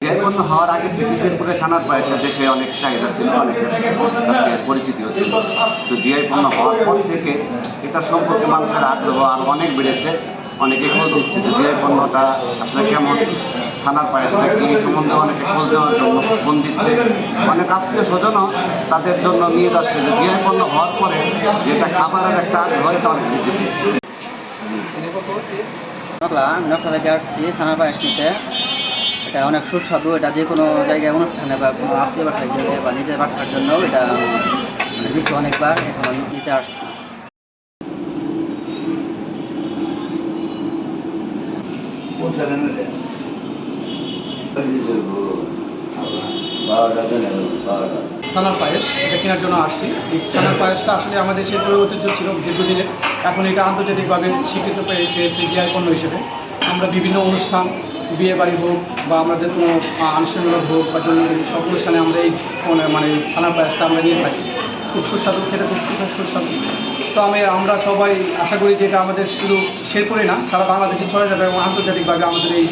জিআইপন্ন হওয়ার আগে ছানার পায়েসের দেশে অনেক চাহিদা ছিল, অনেক পরিচিতিও ছিল। তো জিআইপন্ন হওয়ার পর থেকে এটা সম্পর্কে মানুষের আগ্রহ আর অনেক বেড়েছে, অনেকে খোঁজ দিচ্ছে যে জিআই পণ্যটা আসলে কেমন ছানার পায়েসটা কি সম্বন্ধে অনেকে খোঁজ দেওয়ার জন্য ফোন দিচ্ছে। অনেক আত্মীয় স্বজনও তাদের জন্য নিয়ে যাচ্ছে যে জিআই পণ্য হওয়ার পরে যেটা খাবারের একটা আগ্রহ, এটা অনেক বৃদ্ধি পেয়েছে নকলা নকলা থেকে আসছি ছানার পায়েস নিতে এটা অনেক সুস্বাদু এটা যে কোনো জায়গায় অনুষ্ঠানে বা কোনো আত্মীয় বাসায় গেলে বা নিজের বাসার জন্য এটা মানে দিচ্ছি অনেকবার এখন আমি নিতে আসছি। সানার পায়েস এটা কেনার জন্য আসছি। সানার পায়েসটা আসলে আমাদের শিল্পের ঐতিহ্য ছিল দীর্ঘদিনের এখন এটা আন্তর্জাতিকভাবে স্বীকৃত পেয়ে- পেয়েছে জিআই পণ্য হিসেবে। আমরা বিভিন্ন অনুষ্ঠান, বিয়ে বাড়ি হোক বা আমাদের কোনো আনুষ্ঠানিক হোক বা জন্মদিন সব অনুষ্ঠানে আমরা এই মানে সানার পায়েসটা আমরা নিয়ে থাকি। খুব সুস্বাদু, খেতে খুব সুস্বাদু তো আমি, আমরা সবাই আশা করি যে এটা আমাদের শুধু শেরপুরে না, সারা বাংলাদেশে ছড়ে যাবে এবং আন্তর্জাতিকভাবে আমাদের এই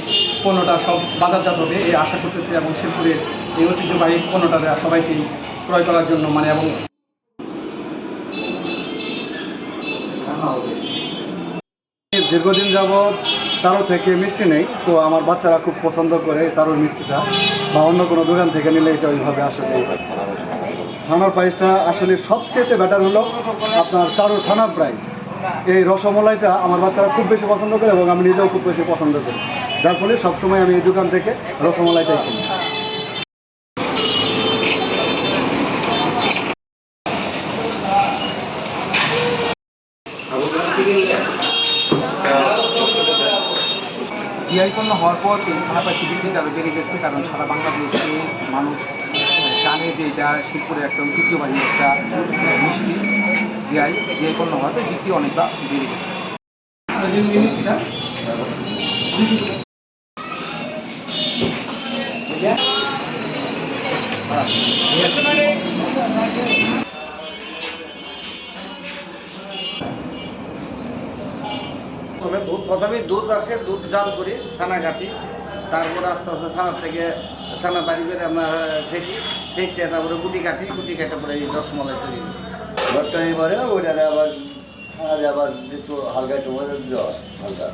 পণ্যটা সব বাজারজাত হবে। এই আশা করতেছি এবং শেরপুরের এই ঐতিহ্যবাহী পণ্যটা সবাইকে ক্রয় করার জন্য মানে এবং দীর্ঘদিন যাবৎ চারু থেকে মিষ্টি নেই, তো আমার বাচ্চারা খুব পছন্দ করে চারুর মিষ্টিটা, বা অন্য কোনো দোকান থেকে নিলে এটা ওইভাবে আসলে ছানার প্রাইসটা আসলে সবচেয়ে বেটার হলো আপনার চারুর ছানার প্রাইস এই রসমলাইটা আমার বাচ্চারা খুব বেশি পছন্দ করে এবং আমি নিজেও খুব বেশি পছন্দ করি। যার ফলে সবসময় আমি এই দোকান থেকে রসমলাইটাই কিনি। জিআই পণ্য হওয়ার পর এই ছানাপাখি বিক্রিটা আরও বেড়ে গেছে, কারণ সারা বাংলাদেশে মানুষ জানে যে এটা শিবপুরের একটা ঐতিহ্যবাহী একটা মিষ্টি জিআই জিআই পণ্য হওয়াতে বিক্রি অনেকটা বেড়ে গেছে। প্রথমে দুধ প্রথমে দুধ আসে দুধ জাল করি ছানা কাটি। তারপরে আস্তে আস্তে ছানার থেকে ছানা বাড়ি করে আমরা ফেটি ফেটে তারপরে গুটি কাটি গুটি কেটে পরে এই রসমলাই তৈরি করি। বর্তমানে পরে ওইটাতে আবার আজ আবার একটু হালকা একটু দেওয়া হালকা।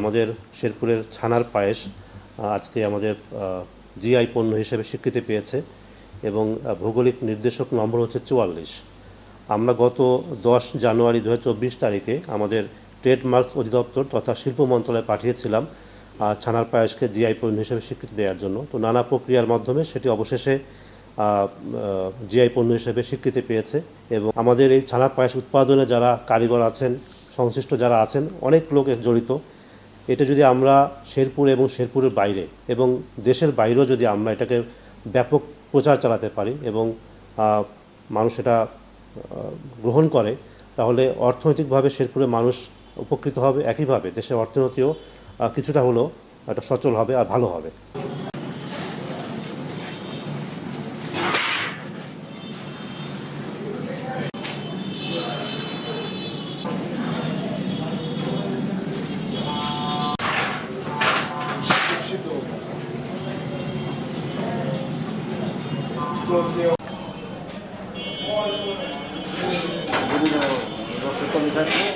আমাদের শেরপুরের ছানার পায়েস আজকে আমাদের জিআই পণ্য হিসেবে স্বীকৃতি পেয়েছে এবং ভৌগোলিক নির্দেশক নম্বর হচ্ছে চুয়াল্লিশ। আমরা গত দশ জানুয়ারি দু হাজার চব্বিশ তারিখে আমাদের ট্রেডমার্কস অধিদপ্তর তথা শিল্প মন্ত্রণালয়ে পাঠিয়েছিলাম ছানার পায়েসকে জিআই পণ্য হিসেবে স্বীকৃতি দেওয়ার জন্য। তো নানা প্রক্রিয়ার মাধ্যমে সেটি অবশেষে জিআই পণ্য হিসেবে স্বীকৃতি পেয়েছে এবং আমাদের এই ছানার পায়েস উৎপাদনে যারা কারিগর আছেন, সংশ্লিষ্ট যারা আছেন, অনেক লোক জড়িত। এটা যদি আমরা শেরপুর এবং শেরপুরের বাইরে এবং দেশের বাইরেও যদি আমরা এটাকে ব্যাপক প্রচার চালাতে পারি এবং মানুষ এটা গ্রহণ করে, তাহলে অর্থনৈতিকভাবে শেরপুরের মানুষ উপকৃত হবে একইভাবে। দেশের অর্থনীতিও কিছুটা হলেও একটা সচল হবে আর ভালো হবে। থাকবে